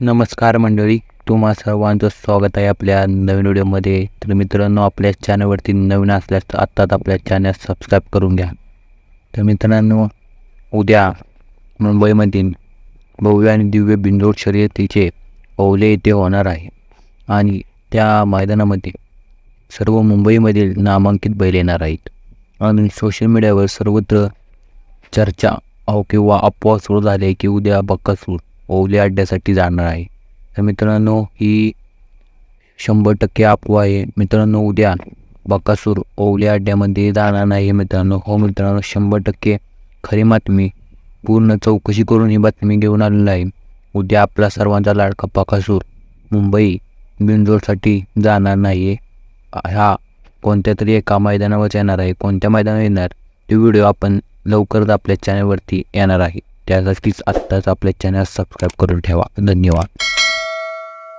नमस्कार मंडळी तुम्हा सर्वांचं स्वागत आहे आपल्या नवीन व्हिडिओमध्ये. तर मित्रांनो आपल्या चॅनलवरती नवीन असल्यास तर आत्ताच आपल्या चॅनल सबस्क्राईब करून घ्या. तर मित्रांनो उद्या मुंबईमधील भव्य आणि दिव्य बिंदोड शर्यतीचे ओले येथे होणार आहे. आणि त्या मैदानामध्ये सर्व मुंबईमधील नामांकित बैल येणार आहेत. आणि सोशल मीडियावर सर्वत्र चर्चा अहो किंवा अफवा सुरू झाली आहे की उद्या बक्कासूर ओवले अड्ड्यासाठी जाणार आहे. तर मित्रांनो ही शंभर टक्के अफवा आहे. मित्रांनो उद्या बकासूर ओवले अड्ड्यामध्ये जाणार नाही मित्रांनो. हो मित्रांनो शंभर टक्के खरी बातमी. पूर्ण चौकशी करून ही बातमी घेऊन आलेली आहे. उद्या आपला सर्वांचा लाडका बकासूर मुंबई बिनजोडसाठी जाणार नाही आहे हा कोणत्या तरी एका मैदानावरच येणार आहे. कोणत्या मैदानावर येणार? ते व्हिडिओ आपण लवकरच आपल्या चॅनलवरती येणार आहे. त्यासाठीच आत्ताच आपल्या चॅनल सबस्क्राईब करून ठेवा. धन्यवाद.